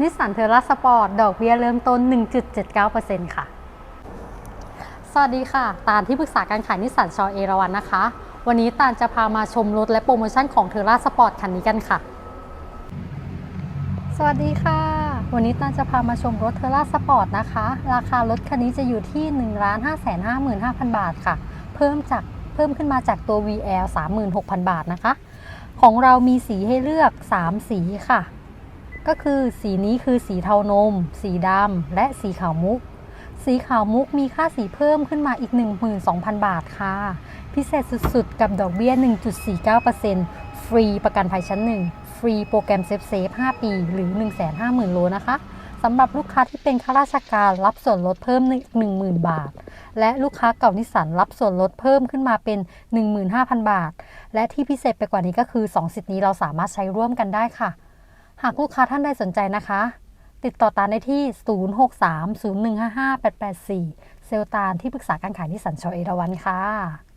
นิสสันเทอร่าสปอร์ตดอกเบี้ยเริ่มต้น 1.79%ค่ะ สวัสดีค่ะ ตาลที่ปรึกษาการขายนิสสันชอเอราวันนะคะ วันนี้ตาลจะพามาชมรถและโปรโมชั่นของเทอร่าสปอร์ตคันนี้กันค่ะ สวัสดีค่ะ วันนี้ตาลจะพามาชมรถเทอร่าสปอร์ตนะคะ ราคารถคันนี้จะอยู่ที่ 1 5 5 5 5 0 0 0 บาทค่ะ เพิ่มจากเพิ่มขึ้นมาจากตัว VL 36,000 บาทนะคะ ของเรามีสีให้เลือก 3 สีค่ะ ก็คือสีนี้คือสีเทานม สีดำและสีขาวมุก สีขาวมุกมีค่าสีเพิ่มขึ้นมาอีก 12,000 บาทค่ะ พิเศษสุดๆ กับดอกเบี้ย 1.49%ฟรีประกันภัยชั้น 1 ฟรีโปรแกรมเซฟเซฟ5 ปีหรือ 150,000 โลนะคะสำหรับลูกค้าที่เป็นข้าราชการรับส่วนลดเพิ่มอีก10,000 บาท และลูกค้าเก่านิสสันรับส่วนลดเพิ่มขึ้นมาเป็น 15,000 บาท และที่พิเศษไปกว่านี้ก็คือ 2 สิทธิ์นี้เราสามารถใช้ร่วมกันได้ค่ะ หากลูกค้าท่านใดสนใจนะคะ ติดต่อตาได้ที่ 0630155884 เซลตาลที่ปรึกษาการขายนิสสันชอเอราวันค่ะ